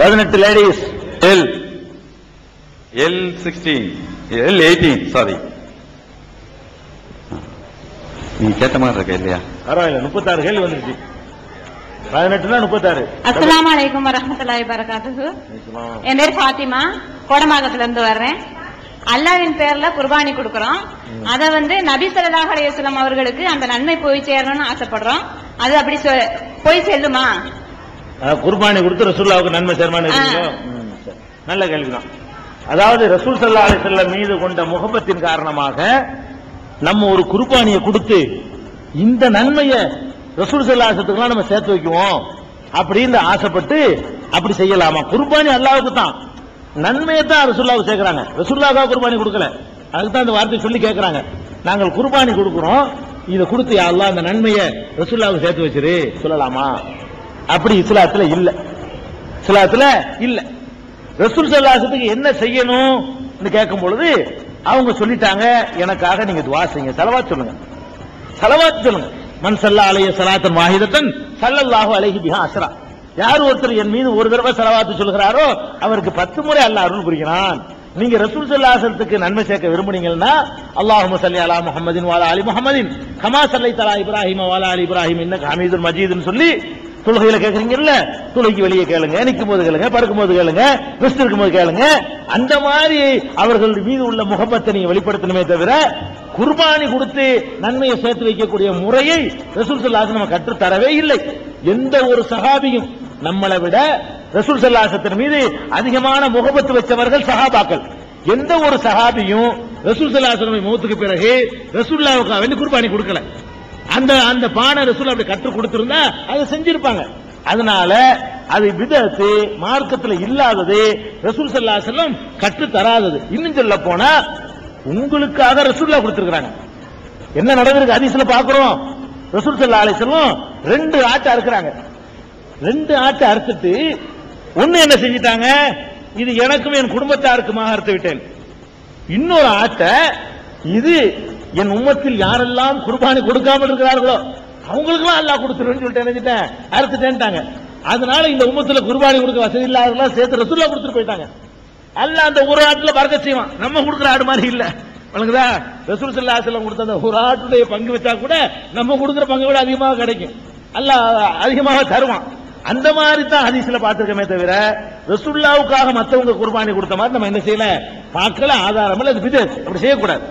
பதினெட்டு ladies L L sixteen L eighteen sorry நீ கேட்ட மாதிரி இருக்க இல்லையா? பரவாயில்ல முப்பத்தாறு கேள்வி வந்துருச்சு. பதினெட்டுனா முப்பத்தாறு. அஸ்ஸலாமு அலைக்கும் வரஹ்மத்துல்லாஹி வரகாத்துஹு என் பேர் ஃபாத்திமா. கோடமாகத்துல இருந்து வர்றேன். அல்லாவின் பேர்ல குர்பானி கொடுக்கறோம். அத வந்து நபி ஸல்லல்லாஹு அலைஹி வஸல்லம் அவர்களுக்கு அந்த நன்மை போய் சேரணும்னு ஆசைப்படுறோம். அது அப்படி சொ- போய் செல்லுமா? குர்பானி கொடுத்து ரசூல்லாவுக்கு நன்மை சேர்மான்னு இருக்கீங்களோ? ம், சரி. நல்ல கேள்விதான். அதாவது ரசூல் சல்லா அலிசல்லம் மீது கொண்ட முகப்பத்தின் காரணமாக நம்ம ஒரு குர்பானியை கொடுத்து இந்த நன்மையை ரசூல் சல்லாசத்துக்குலாம் நம்ம சேர்த்து வைக்குவோம் அப்படின்னு ஆசைப்பட்டு அப்படி செய்யலாமா? குர்பானி அல்லாவுக்கு தான். நன்மையை தான் ரசூல்லாவுக்கு சேர்க்கறாங்க. ரசூல்லாவுக்கா குர்பானி கொடுக்கல. அதுக்கு தான் இந்த வார்த்தை சொல்லி கேட்கறாங்க நாங்கள் குர்பானி கொடுக்கிறோம். இதை கொடுத்து யா அல்லாஹ் அந்த நன்மையை ரசூல்லாவுக்கு சேர்த்து வச்சிரு. சொல்லலாமா? அப்படி இஸ்லாத்துல இல்ல. இஸ்லாத்துல இல்ல. ரசூல் சல்லாசத்துக்கு என்ன செய்யணும் கேட்கும் பொழுது அவங்க சொல்லிட்டாங்க எனக்காக நீங்க துவா செய்யுங்க. செலவா சொல்லுங்க. செலவா சொல்லுங்க. மண் சல்லா அலைய சலாத்தன் வாஹிதத்தன் சல்லல்லாஹு அலைஹி பிஹா அசரா யார் ஒருத்தர் என் மீது ஒரு தடவை செலவாத்து சொல்கிறாரோ அவருக்கு பத்து முறை அல்ல அருள் புரிகிறான். நீங்க ரசூல் சல்லாசத்துக்கு நன்மை சேர்க்க விரும்புனீங்கன்னா அல்லாஹும சல்லி அலா முகமதின் வாலா அலி முகமதின் கமா சல்லை தலா இப்ராஹிம் வாலா அலி இப்ராஹிம். இன்ன ஹமீதுல் மஜீதுன்னு சொல்லி தொழுகையில கேக்குறீங்கல்ல? தொழுகைக்கு வெளியே கேளுங்க நிற்கும் போது கேளுங்க படுக்கும் போது கேளுங்க ரெஸ்ட் இருக்கும் போது கேளுங்க. அந்த மாதிரி அவர்கள் மீது உள்ள முகப்பத்தை நீங்க வெளிப்படுத்தணுமே தவிர குர்பானி கொடுத்து நன்மையை சேர்த்து வைக்கக்கூடிய முறையை ரசூல் சல்லாஸ் நம்ம கற்றுத் தரவே இல்லை. எந்த ஒரு சகாபியும் நம்மளை விட ரசூல் சல்லாசத்தின் மீது அதிகமான முகபத்து வச்சவர்கள் சகாபாக்கள் எந்த ஒரு சகாபியும் ரசூல் சல்லாசனமை மூத்துக்கு பிறகு ரசூல்லாவுக்கு வந்து குர்பானி கொடுக்கல. அந்த அந்த பானை ரசூல் அப்படி கற்றுக் கொடுத்திருந்தா அதை செஞ்சிருப்பாங்க. அதனால அது விதத்து மார்க்கத்தில் இல்லாதது ரசூல் சல்லா செல்லம் கற்று தராதது. இன்னும் சொல்ல போனா உங்களுக்காக ரசூல்லா கொடுத்திருக்காங்க என்ன நடந்திருக்கு? அதிசல பாக்குறோம். ரசூல் சல்லா அலை செல்லம் ரெண்டு ஆட்டை அறுக்கிறாங்க. ரெண்டு ஆட்டை அறுத்துட்டு ஒன்னு என்ன செஞ்சிட்டாங்க? இது எனக்கும் என் குடும்பத்தாருக்குமாக அறுத்து விட்டேன். இன்னொரு ஆட்டை இது என் உம்மத்தில் யாரெல்லாம் குர்பானி கொடுக்காமல் இருக்கிறார்களோ அவங்களுக்கெல்லாம் அல்லாஹ் கொடுத்துருன்னு சொல்லிட்டு நினைச்சிட்டேன் அறுத்துட்டேன்ட்டாங்க. அதனால இந்த உம்மத்தில் குர்பானி கொடுக்க வசதி இல்லாதவர்களாம் சேர்த்து ரசூல்லா கொடுத்துட்டு போயிட்டாங்க. அல்லாஹ் அந்த ஒரு ஆட்டுல பறக்க செய்வான். நம்ம கொடுக்குற ஆடு மாதிரி இல்ல. வழங்குதா? ரசூல் சல்லா செல்லம் கொடுத்த அந்த ஒரு ஆட்டுடைய பங்கு வச்சா கூட நம்ம கொடுக்குற பங்கை விட அதிகமாக கிடைக்கும். அல்லாஹ் அதிகமாக தருவான். அந்த மாதிரி தான் ஹதீஸ்ல பார்த்திருக்கமே தவிர ரசுல்லாவுக்காக மத்தவங்க குர்பானி கொடுத்த மாதிரி நம்ம என்ன செய்யல? பார்க்கல ஆதாரம் இல்ல அது விதத் அப்படி செய்யக்கூடாது.